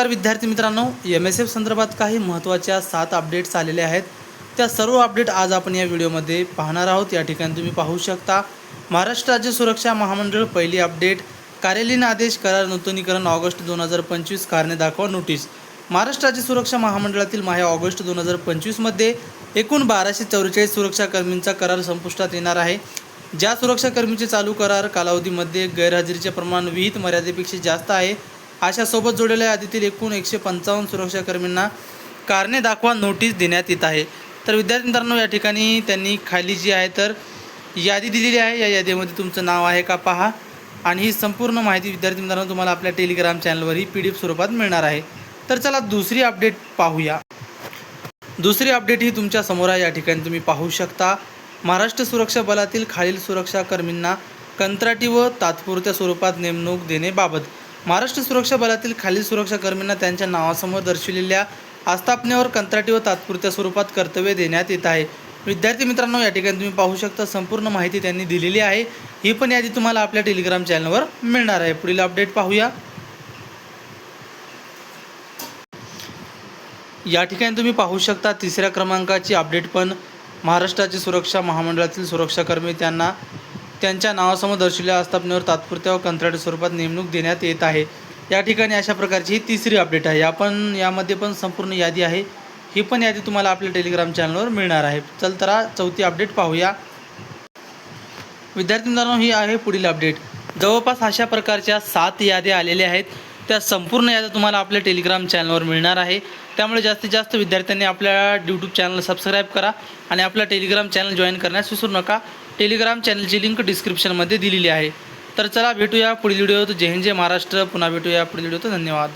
नमस्कार विद्यार्थी मित्रांनो एम एस एफ संदर्भात काही महत्त्वाच्या सात अपडेट्स आलेल्या आहेत. त्या सर्व अपडेट आज आपण या व्हिडिओमध्ये पाहणार आहोत. या ठिकाणी तुम्ही पाहू शकता महाराष्ट्र राज्य सुरक्षा महामंडळ पहिली अपडेट कार्यालयीन आदेश करार नूतनीकरण ऑगस्ट दोन हजार पंचवीस कारणे दाखवा नोटीस महाराष्ट्र राज्य सुरक्षा महामंडळातील माहे ऑगस्ट दोन हजार पंचवीसमध्ये एकूण बाराशे चौवेचाळीस सुरक्षाकर्मींचा करार संपुष्टात येणार आहे. ज्या सुरक्षाकर्मीचे चालू करार कालावधीमध्ये गैरहजेरीचे प्रमाण विहित मर्यादेपेक्षा जास्त आहे अशा सोबत जोडलेल्या यादीतील एकूण एकशे पंचावन्न सुरक्षाकर्मींना कारणे दाखवा नोटीस देण्यात येत आहे. तर विद्यार्थी मित्रांनो या ठिकाणी त्यांनी खाली जी आहे तर यादी दिलेली आहे. या यादीमध्ये तुमचं नाव आहे का पहा. आणि ही संपूर्ण माहिती विद्यार्थी मित्रांनो तुम्हाला आपल्या टेलिग्राम चॅनलवर ही पी डी एफ स्वरूपात मिळणार आहे. तर चला दुसरी अपडेट पाहूया. दुसरी अपडेट ही तुमच्यासमोर आहे. या ठिकाणी तुम्ही पाहू शकता महाराष्ट्र सुरक्षा बलातील खालील सुरक्षाकर्मींना कंत्राटी व तात्पुरत्या स्वरूपात नेमणूक देण्याबाबत महाराष्ट्र सुरक्षा बलातील खालील सुरक्षाकर्मींना त्यांच्या नावासमोर दर्शविलेल्या आस्थापनेवर कंत्राटी व तात्पुरत्या स्वरूपात कर्तव्य देण्यात येत आहे. विद्यार्थी मित्रांनो या ठिकाणी तुम्ही पाहू शकता संपूर्ण माहिती त्यांनी दिलेली आहे. ही पण यादी तुम्हाला आपल्या टेलिग्राम चॅनलवर मिळणार आहे. पुढील अपडेट पाहूया. या ठिकाणी तुम्ही पाहू शकता तिसऱ्या क्रमांकाची अपडेट पण महाराष्ट्राची सुरक्षा महामंडळातील सुरक्षाकर्मी त्यांना त्यांच्या नावासमोर दर्शवलेल्या आस्थापनेवर तात्पुरत्या व कंत्राटी स्वरूपात नेमणूक देण्यात येत आहे. या ठिकाणी अशा प्रकारची ही तिसरी अपडेट आहे. आपण यामध्ये पण संपूर्ण यादी आहे. ही पण यादी तुम्हाला आपल्या टेलिग्राम चॅनलवर मिळणार आहे. चल तर चौथी अपडेट पाहूया. विद्यार्थी मित्रांनो ही आहे पुढील अपडेट जवळपास अशा प्रकारच्या सात याद्या आलेल्या आहेत. त्या संपूर्ण याद्या तुम्हाला आपल्या टेलिग्राम चॅनलवर मिळणार आहे. त्यामुळे जास्तीत जास्त विद्यार्थ्यांनी आपल्या यूट्यूब चॅनल सबस्क्राईब करा आणि आपला टेलिग्राम चॅनल जॉईन करण्यास विसरू नका. टेलिग्राम चॅनलची लिंक डिस्क्रिप्शनमध्ये दिलेली आहे. तर चला भेटूया पुढील व्हिडिओत जय हिंद जय महाराष्ट्र. पुन्हा भेटूया पुढील व्हिडिओत धन्यवाद.